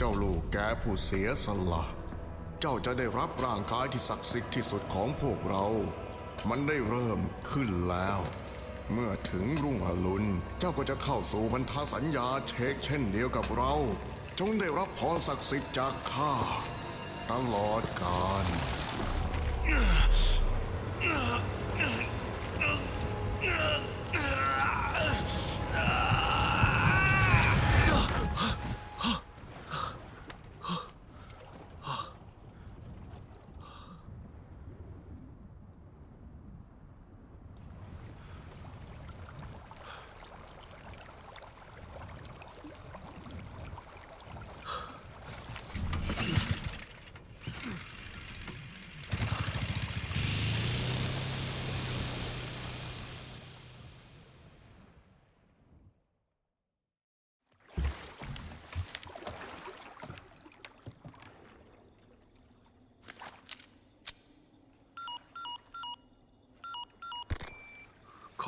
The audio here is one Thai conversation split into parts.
เจ้าลูกแกผู้เสียสละ เจ้าจะได้รับร่างกายที่ศักดิ์สิทธิ์ที่สุดของพวกเรา มันได้เริ่มขึ้นแล้ว เมื่อถึงรุ่งอรุณ เจ้าก็จะเข้าสู่พันธสัญญาเชกเช่นเดียวกับเรา จงได้รับพรศักดิ์สิทธิ์จากข้าตลอดกาล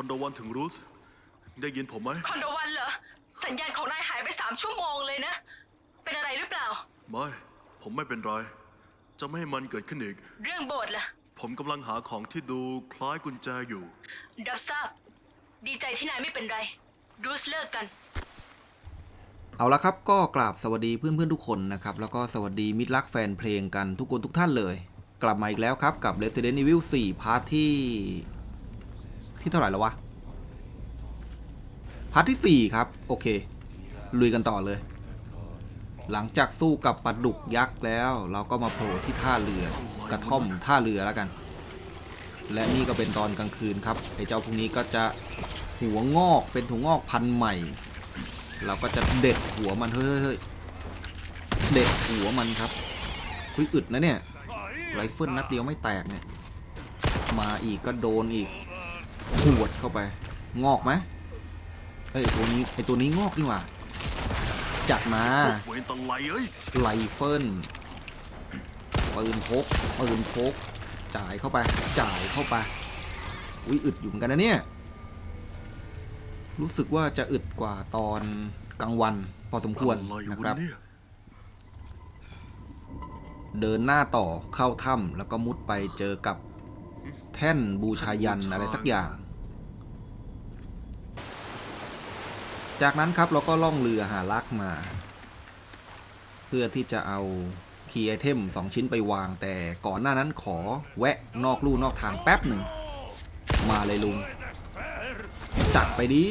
อนโดวันถึงรูสได้ยินผมไหมคอนโดวันเหรอ สัญญาณของนายหายไปสามชั่วโมงเลยนะ เป็นอะไรหรือเปล่า ไม่ ผมไม่เป็นไร จะไม่ให้มันเกิดขึ้นอีก เรื่องโบสถ์ล่ะ ผมกำลังหาของที่ดูคล้ายกุญแจอยู่ดับทราบ ดีใจที่นายไม่เป็นไรดูสเลิกกัน เอาละครับก็กราบสวัสดีเพื่อนๆทุกคนนะครับ แล้วก็สวัสดีมิตรรักแฟนเพลงกันทุกคนทุกท่านเลย กลับมาอีกแล้วครับกับ Resident Evil 4 พาร์ทที่ ที่เท่าไหร่แล้ววะพาร์ทที่4ครับ โอเค ลุยกันต่อเลย หลังจากสู้กับปลาดุกยักษ์แล้ว เราก็มาโผล่ที่ท่าเรือกระท่อมท่าเรือแล้วกัน และนี่ก็เป็นตอนกลางคืนครับไอ้เจ้าพวกนี้ก็จะหัวงอกเป็นถั่วงอกพันธุ์ใหม่ เราก็จะเด็ดหัวมันเฮ้ยเฮ้ยเด็ดหัวมันครับคุยอึดนะเนี่ยไรเฟิลนัดเดียวไม่แตกเนี่ยมาอีกก็โดนอีก หวดเข้าไป งอกไหมเอ้ยไอ้ตัวนี้ไอตัวนี้งอกนี่หว่าจัดมาพวกเวนตะไลเอ้ยไรเฟิลปืนพกปืนพก จ่ายเข้าไป จ่ายเข้าไป อุ้ยอึดอยู่เหมือนกันนะเนี่ย รู้สึกว่าจะอึดกว่าตอนกลางวัน พอสมควรอะไรนะวะครับเนี่ยเดินหน้าต่อเข้าถ้ำแล้วก็มุดไปเจอกับ แท่นบูชายันอะไรสักอย่าง จากนั้นครับเราก็ล่องเรือหาลักมา เพื่อที่จะเอาคีย์ไอเทมสองชิ้นไปวาง แต่ก่อนหน้านั้นขอแวะนอกลู่นอกทางแป๊บหนึ่ง มาเลยลุง จัดไปดิ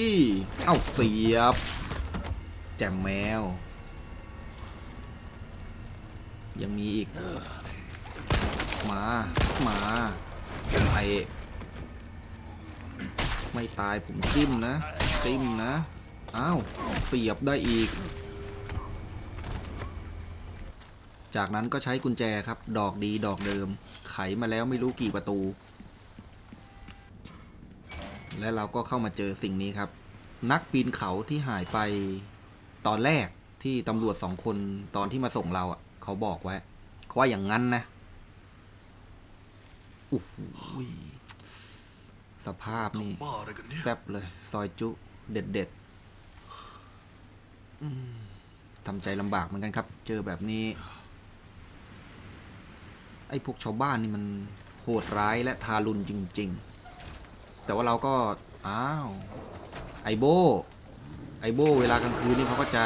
เอ้าเสียบ แจมแมว ยังมีอีก มา มา ผมไอไม่ตายผมจิ้มนะจิ้มนะอ้าวเสียบได้อีก จากนั้นก็ใช้กุญแจครับ ดอกดีดอกเดิม ไขมาแล้วไม่รู้กี่ประตู และเราก็เข้ามาเจอสิ่งนี้ครับ นักปีนเขาที่หายไปตอนแรกที่ตำรวจสองคนตอนที่มาส่งเราอะ เขาบอกไว้เขาว่าอย่างนั้นนะ โอ้โหสภาพนี่บ้าอะไรกันเนี่ยแซบเลย ซอยจุ เด็ดเด็ดๆอืมทำใจลำบากเหมือนกันครับ เจอแบบนี้ ไอ้พวกชาวบ้านนี่มันโหดร้ายและทารุณจริง ๆ แต่ว่าเราก็ อ้าว ไอโบ ไอโบ เวลากลางคืนนี่เขาก็จะ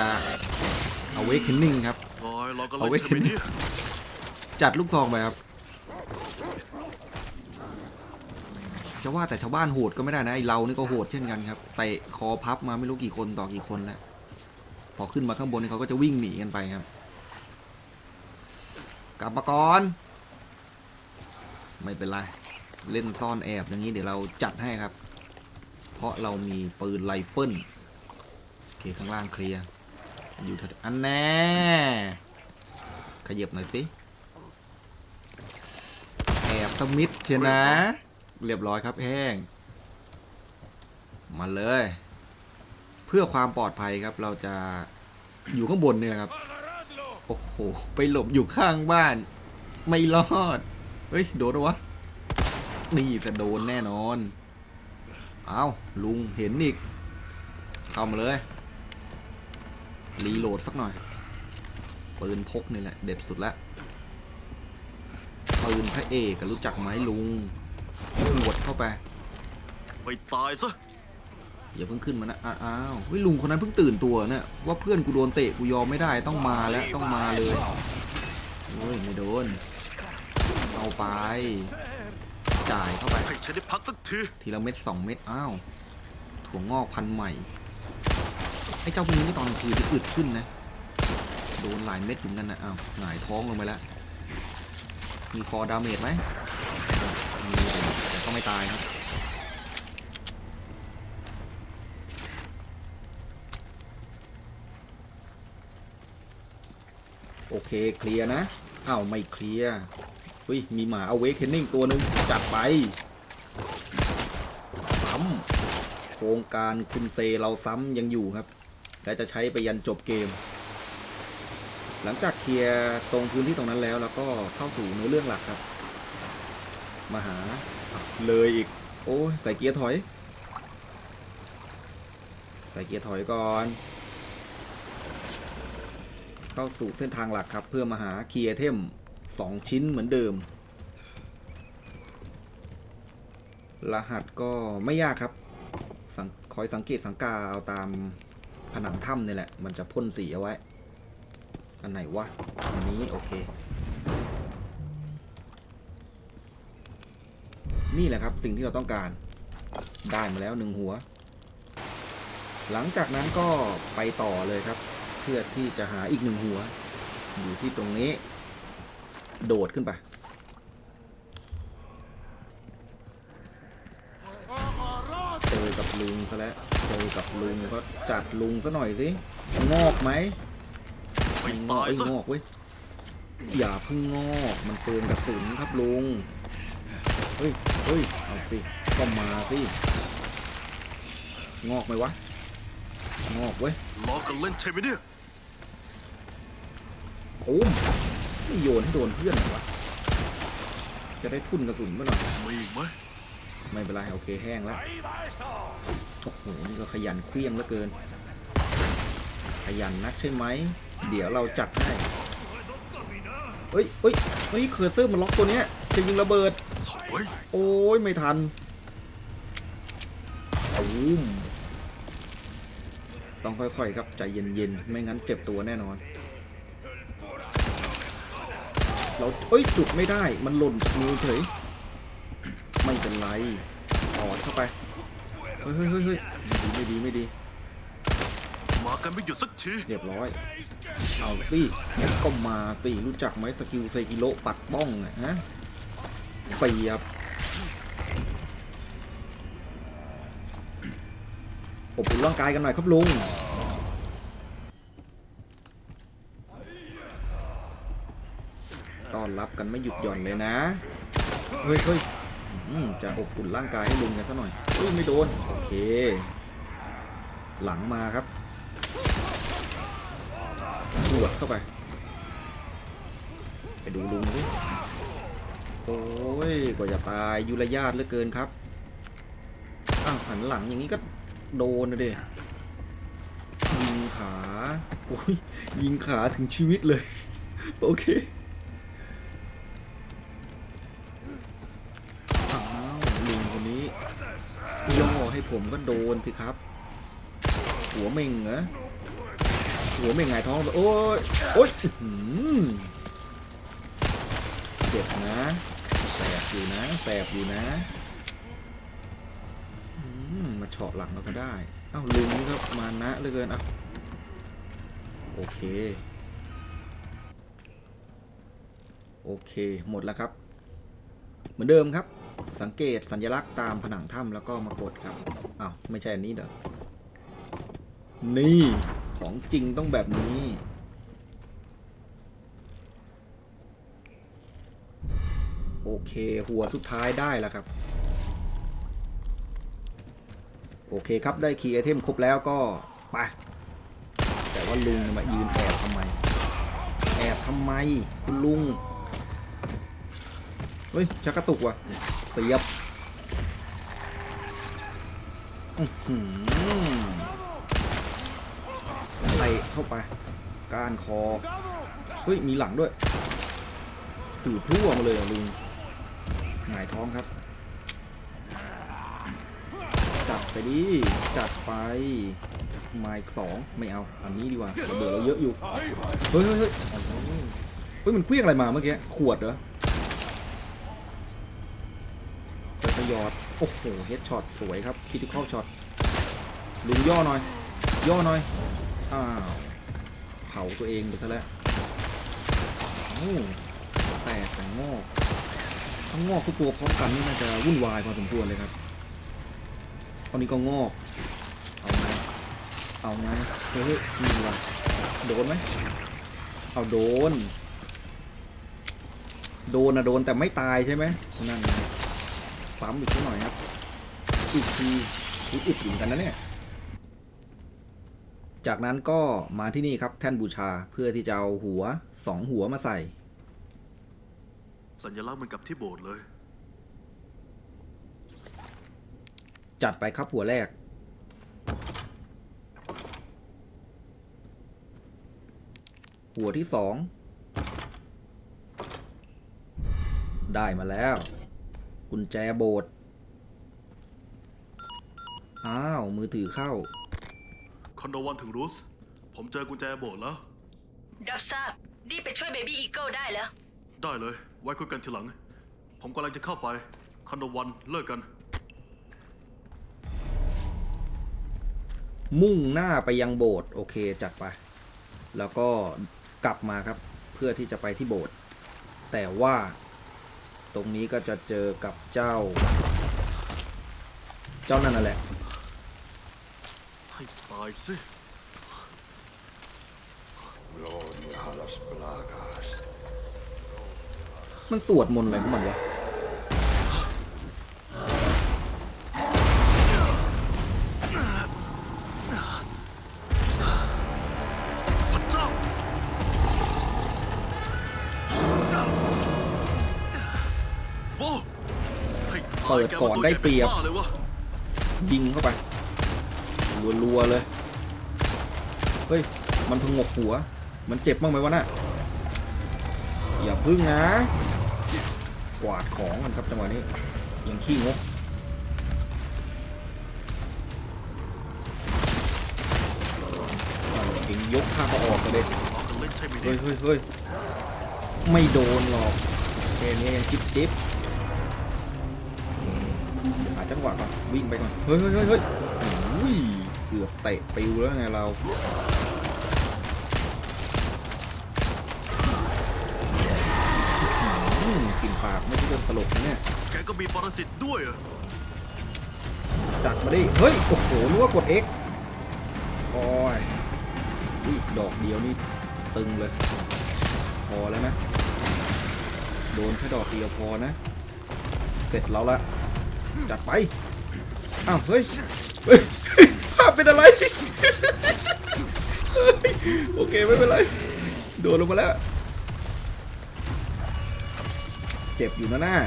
เอาเวคเคนนิ่งครับลอยเราก็เอาเล่นไว้ใช่ไหมเนี่ยจัดลูกซองไปครับ จะว่าแต่ชาวบ้านโหดก็ไม่ได้นะไอเรานี่ก็โหดเช่นกันครับเตะคอพับมาไม่รู้กี่คนต่อกี่คนแล้วพอขึ้นมาข้างบนนี่เขาก็จะวิ่งหนีกันไปครับ กลับมาก่อน ไม่เป็นไรเล่นซ่อนแอบอย่างนี้เดี๋ยวเราจัดให้ครับ เพราะเรามีปืนไรเฟิลโอเคข้างล่างเคลียร์อยู่แถวอันแน่ขยับหน่อยสิแอบสมิธเชียนะ เรียบร้อยครับแห้ง มาเลย เพื่อความปลอดภัยครับ เราจะอยู่ข้างบนเนี่ยครับ โอ้โห ไปหลบอยู่ข้างบ้าน ไม่รอด เฮ้ย โดนวะ นี่จะโดนแน่นอน เอาลุงเห็นอีก เข้ามาเลย รีโหลดสักหน่อย ปืนพกนี่แหละ เด็ดสุดละปืนพระเอกรู้จักไหมลุง หวดเข้าไปไปตายซะอย่าเพิ่งขึ้นมานะอ้าอ้าวเฮ้ยลุงคนนั้นเพิ่งตื่นตัวเนี่ยว่าเพื่อนกูโดนเตะกูยอมไม่ได้ต้องมาแล้วต้องมาเลยโอ้ยไม่โดนเอาไป จ่ายเข้าไปให้ฉันได้พักสักทีทีละเม็ดสองเม็ดอ้าวถั่วงอกพันธุ์ใหม่ไอ้เจ้าพวกนี้นี่ตอนกลางคืนจะอึดขึ้นนะโดนหลายเม็ดอยู่เหมือนกันนะอ้าวหงายท้องลงไปแล้วมีคอดาเมจไหมมีแต่ ก็ไม่ตายครับ โอเค เคลียร์นะอ้าวไม่เคลียร์เฮ้ย มีหมาเอาเวกเคนนิ่งตัวหนึ่งจัดไปซ้ำโครงการคุณเซเราซ้ำยังอยู่ครับ และจะใช้ไปยันจบเกม หลังจากเคลียร์ตรงพื้นที่ตรงนั้นแล้ว แล้วก็เข้าสู่เนื้อเรื่องหลักครับ มาหา เลยอีก โอ้ใส่เกียร์ถอย ใส่เกียร์ถอยก่อน เข้าสู่เส้นทางหลักครับ เพื่อมาหาเคียร์เทมสองชิ้นเหมือนเดิม รหัสก็ไม่ยากครับคอยสังเกตสังกาเอาตามผนังถ้ำนี่แหละ มันจะพ่นสีเอาไว้ อันไหนวะ อันนี้ โอเค นี่แหละครับสิ่งที่เราต้องการได้มาแล้วหนึ่งหัว หลังจากนั้นก็ไปต่อเลยครับ เพื่อที่จะหาอีกหนึ่งหัว อยู่ที่ตรงนี้ โดดขึ้นไปเจอกับลุงซะแล้วเจอกับลุงก็จัดลุงซะหน่อยสิงอกไหมไปไม่งอตากยไอ้ยซะงอกเว้ยอย่าเพิ่งงอกมันเตือนกระสุนครับลุงเฮ้ย เฮ้ย เอาสิ ก็มาสิ งอกไหมวะ งอกเว้ยล้อกันเล่นใช่ไหมเนี่ยโอ้มไม่โยนให้โดนเพื่อนเหรอวะ จะได้ทุ่นกระสุนมาหน่อย มีอีกไหมไม่เป็นไรโอเคแห้งแล้ว โอ้โห นี่ก็ขยันเคลี้ยงเหลือเกิน ขยันนักใช่ไหม เดี๋ยวเราจัดให้ เฮ้ยเฮ้ยเฮ้ยเคอร์เซอร์มันล็อกตัวเนี้ยจะยิงระเบิดเฮ้ย โอ้ยไม่ทันตูมต้องค่อยๆครับใจเย็นๆ ไม่งั้นเจ็บตัวแน่นอน เราเอ้ยจุดไม่ได้มันหล่นจากมือเฉย ไม่เป็นไรตอดเข้าไปเฮ้ยเฮ้ยเฮ้ยเฮ้ยไม่ดีไม่ดีมากันไม่หยุดสักทีเรียบร้อย เอาสิก็มาสิรู้จักไหมสกิลเซกิโลปัดป้องอะ ฮะเสียบอบอุ่นร่างกายกันหน่อยครับลุงต้อนรับกันไม่หยุดหย่อนเลยนะ เฮ้ยเฮ้ยจะอบอุ่นร่างกายให้ลุงกันซะหน่อยเฮ้ยไม่โดน โอเค หลังมาครับหวดเข้าไป ไปดูลุงดิ อ้ยกว่าจะตายยุรยาตเหลือเกินครับ อ้าวหันหลังอย่างนี้ก็โดนนะเด็ยิงขาโอ้ยยิงขาถึงชีวิตเลย โอเคอ้าวลุงคนนี้ย่อให้ผมก็โดนสิครับ หัวเม่งเหรอหัวเม่งหงท้องโอ้ยโอ้ยอื้อหือเจ็บนะ สบอยู่นะแสบอยู่นะมมาเฉาะหลังเราก็ได้ เอ้าลุงนี่ก็มานะเหลือเกินอะโอเค โอเคหมดแล้วครับ เหมือนเดิมครับ สังเกตสัญลักษณ์ตามผนังถ้ำแล้วก็มากดครับอ้าวไม่ใช่อันนี้เด้อนี่ของจริงต้องแบบนี้ โอ เค หัวสุดท้ายได้แล้วครับ โอเคครับได้คีย์ไอเทมครบแล้วก็ไปแต่ว่าลุงมายืนแอบทำไม แอบทำไมคุณลุง เฮ้ยชักกระตุกว่ะ เสียบอื้อหือใส่เข้าไปก้านคอ เฮ้ย มีหลังด้วยถือพลั่วมาเลยอะลุง หงายท้องครับ จัดไปดิ จัดไปมาอีกสองไม่เอา อันนี้ดีกว่าระเบิดเราเยอะอยู่ เฮ้ยเฮ้ยเฮ้ยเฮ้ยมันเคลี้ยงอะไรมาเมื่อกี้ ขวดเหรอเปิดประยชน์โอ้โห เฮดช็อตสวยครับ คิดที่เข้าช็อต ลุงย่อหน่อย ย่อหน่อย อ้าว เผาตัวเองไปซะแล้วแตกแต่งอก ทั้งงอกทุกตัวพร้อมกันนี่น่าจะวุ่นวายพอสมควรเลยครับตอนนี้ก็งอก เอาไงเอาไงเฮ้ยเฮ้ยมีวะโดนไหมเอาโดน โดนนะโดนแต่ไม่ตายใช่ไหมนั่นไงซ้ำอีกสักหน่อยครับอีกทีอุ๊ยอึดอยู่เหมือนกันนะเนี่ยจากนั้นก็มาที่นี่ครับแท่นบูชาเพื่อที่จะเอาหัวสองหัวมาใส่ สัญลักษณ์เหมันกับที่โบสถ์เลย จัดไปครับหัวแรก หัวที่สอง ได้มาแล้ว กุญแจโบสถ์อ้าว มือถือเข้า คอนโดวันถึงรูส ผมเจอกุญแจโบสถ์แล้ว รับทราบรีบไปช่วยเบบี้อีเกิลได้แล้ว ได้เลย ไว้คุยกันทีหลัง ผมกำลังจะเข้าไปคอนโดวันเลิกกัน มุ่งหน้าไปยังโบสถ์โอเคจัดไป แล้วก็กลับมาครับ เพื่อที่จะไปที่โบสถ์แต่ว่าตรงนี้ก็จะเจอกับเจ้า เจ้านั่นน่ะแหละ ให้ตายสิ มันสวดมนต์อะไรของมันวะเจ้าโฟให้ตายเปิดก่อนได้เปรียบ ยิงเข้าไป รัวๆเลย เฮ้ย มันพงกหัว มันเจ็บบ้างไหมวะน่ะอย่าพึ่งนะ กวาดของกันครับจังหวะนี้ยังขี้งกเองยกข้าก็ออกกันเลยเฮ้ยเฮ้ยเฮ้ยไม่โดนหรอกแค่นี้ยังจิ๊บจิ๊บหาจังหวะก่อนวิ่งไปก่อน เฮ้ยเฮ้ยเฮ้ยเฮ้ยเกือบเตะปิวแล้วไงเรา กลิ่นปากไม่ใช่เรื่องตลกนะเนี่ย แกก็มีปรสิตด้วยเหรอจัดมาดิ เฮ้ย โอ้โหนึกว่ากด X โอ้ยอุ้ยดอกเดียวนี่ตึงเลย พอแล้วนะ โดนแค่ดอกเดียวพอนะ เสร็จแล้วละ จัดไป อ้าว เฮ้ย เฮ้ยภาพเป็นอะไรเฮ้ยโอเค ไม่เป็นไร โดนลงมาแล้ว จ็บอยู่นะหน้า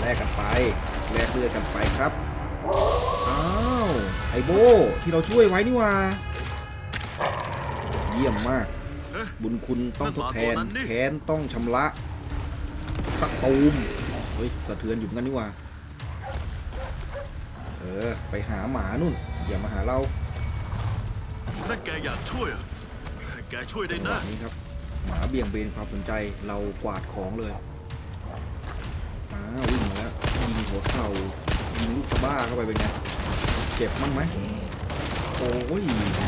แลกกันไปแลกเลือดกันไปครับอ้าวไอโบที่เราช่วยไว้นี่หว่า เยี่ยมมากเอ๊ะบุญคุณต้องทดแทนนั่นหมาตัวนั้นนี่แค้นต้องชำระตะตูมเฮ้ยสะเทือนอยู่เหมือนกันนี่หว่า เออ ไปหาหมานู่น อย่ามาหาเรานั่นแกอยากช่วยเหรอแกช่วยได้แบนะบนี้ครับ หมาเบี่ยงเบนความสนใจเรากวาดของเลย อ้าววิ่งมาแล้วยิงหัวเข่ายิงลูกกระบ้าเข้าไปเป็นไงเจ็บมั้งไหมโอ้ย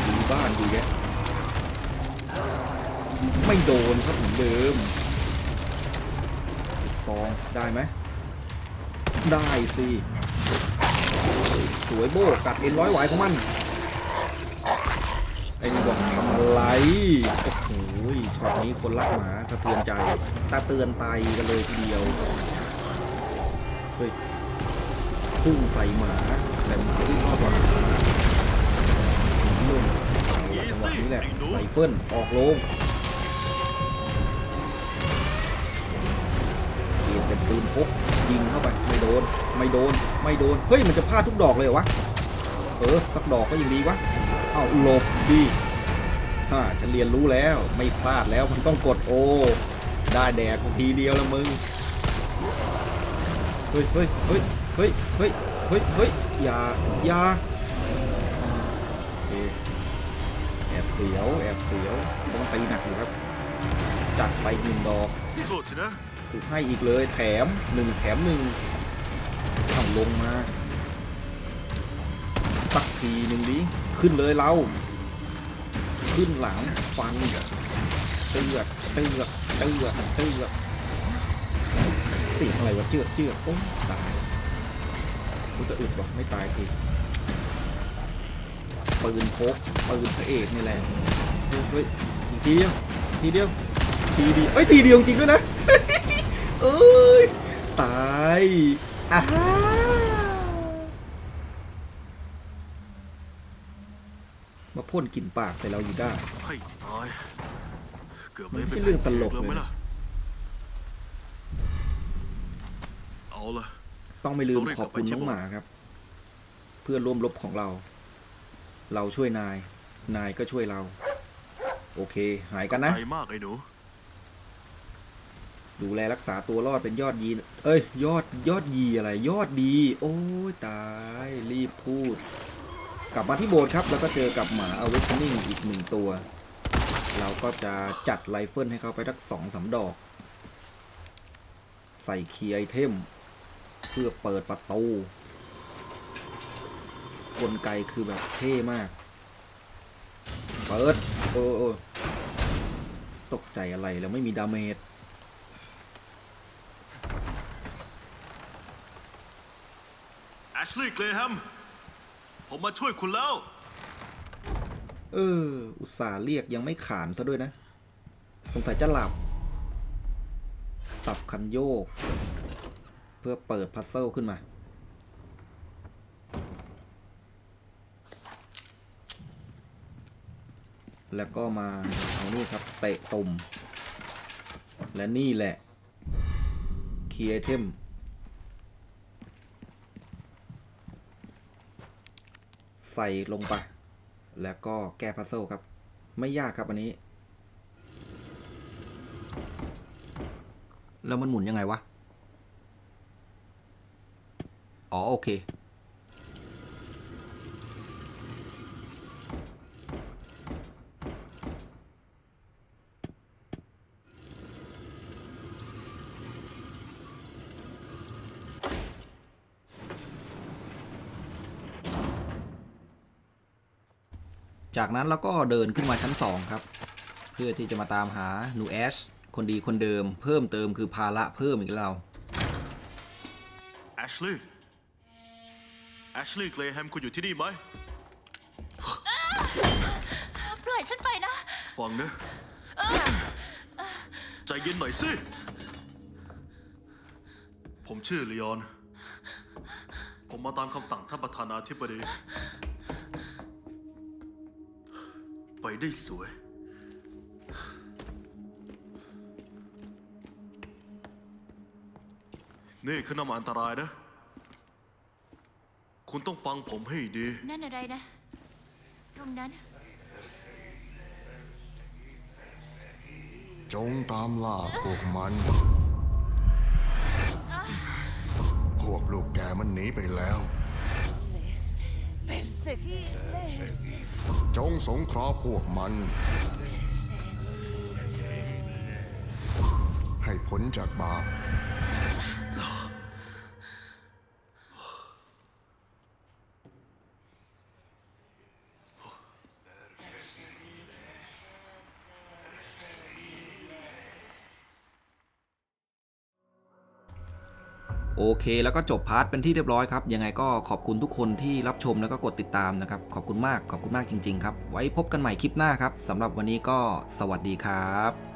ดูบ้านดูแกไม่โดนครับเหมือนเดิมซองได้ไหมได้สิสวยโบกัดเอ็นร้อยไหวของมันไอ้นี่บอกทำอะไรโอ้โห ช็อตนี้คนรักหมาสะเทือนใจตาเตือนไตกันเลยทีเดียวเฮ้ยพุ่งใส่หมาแต่หมาวิ่งเข้าก่อนนุ่นจังหวะนี้แหละไรเฟิลออกโลงเปลี่ยนเป็นปืนพกยิงเข้าไปไม่โดน ไม่โดน ไม่โดน เฮ้ย มันจะพลาดทุกดอกเลยเหรอวะ เออ สักดอกก็ยังดีวะ เอ้าหลบดี ฮ่าฉันเรียนรู้แล้ว ไม่พลาดแล้วมันต้องกดโอ ได้แดกทีเดียวแล้วมึง เฮ้ยเฮ้ยเฮ้ยเฮ้ยเฮ้ยเฮ้ยเฮ้ยอย่าอย่าโอเคแอบเสียวแอบเสียวต้องตีหนักอยู่ครับ จัดไปหนึ่งดอกโทษทีนะถูกให้อีกเลยแถมหนึ่งแถมหนึ่งเอาลงมาสักทีหนึ่งดิขึ้นเลยเรา ขึ้นหลังฟันเตือกเตือกเตือกเตือกเสียงอะไรวะเจือกเจือกโอ้ตายกูจะอึดวะไม่ตายทีปืนพกปืนพระเอกนี่แหละเฮ้ยทีเดียวทีเดียวทีเดียวเอ้ยทีเดียวจริงด้วยนะเอ้ยตายอ้า มาพ่นกลิ่นปากใส่เราอยู่ได้ ให้ตายเกือบมันไม่ไม่เป็นใช่เรื่องตลกแล้วไหมเลยล่ะเอาละต้องไม่ลืต้มองรีบขอบคุณกลับไปที่น้องโบสถ์หมาครับ เพื่อนร่วมรบของเรา เราช่วยนาย นายก็ช่วยเรา โอเค หายกันนะ ใจมากไอ้หนู ดูแลรักษาตัวรอดเป็นยอดยีนเอ้ย ยอดยอดยีอะไร ยอดดี โอ้ยตาย รีบพูด กลับมาที่โบสครับ แล้วก็เจอกับหมาอเวคนิ่งอีกหนึ่งตัว เราก็จะจัดไรเฟิลให้เขาไปทักสองสาดอก ใส่คีย์ไอเทม เพื่อเปิดประตูกลไกคือแบบเท่มาก เปิด โอ้โอ้ตกใจอะไรแล้วไม่มีดาเมจแอชลีย์เกรแฮม ผมมาช่วยคุณแล้ว เออ อุตส่าห์เรียกยังไม่ขานซะด้วยนะ สงสัยจะหลับ สับคันโยก เพื่อเปิดพัซเซิลขึ้นมา แล้วก็มาเอานี่ครับ เตะตุ่มและนี่แหละ คีย์ไอเทม ใส่ลงไป แล้วก็แก้พัซเซิลครับ ไม่ยากครับอันนี้ แล้วมันหมุนยังไงวะ อ๋อ โอเค จากนั้นเราก็เดินขึ้นมาชั้นสองครับ เพื่อที่จะมาตามหาหนูแอชคนดีคนเดิมเพิ่มเติมคือภาระเพิ่มอีกแล้วแอชลีย์แอชลีย์เกรแฮมคุณอยู่ที่นี่ไหม ปล่อยฉันไปนะ ฟังนะ ใจเย็นหน่อยสิ ผมชื่อลีออน ผมมาตามคำสั่งท่านประธานาธิบดี ไปได้สวย นี่คือน้ำอันตรายนะ คุณต้องฟังผมให้ดี นั่นอะไรนะ ตรงนั้น จงตามล่าพวกมัน พวกลูกแกมันหนีไปแล้ว Perseguirles. จงสงเคราะห์พวกมัน ให้พ้นจากบาป โอเค แล้วก็จบพาร์ทเป็นที่เรียบร้อยครับยังไงก็ขอบคุณทุกคนที่รับชมแล้วก็กดติดตามนะครับ ขอบคุณมากขอบคุณมากจริง ๆ ครับ ไว้พบกันใหม่คลิปหน้าครับสำหรับวันนี้ก็สวัสดีครับ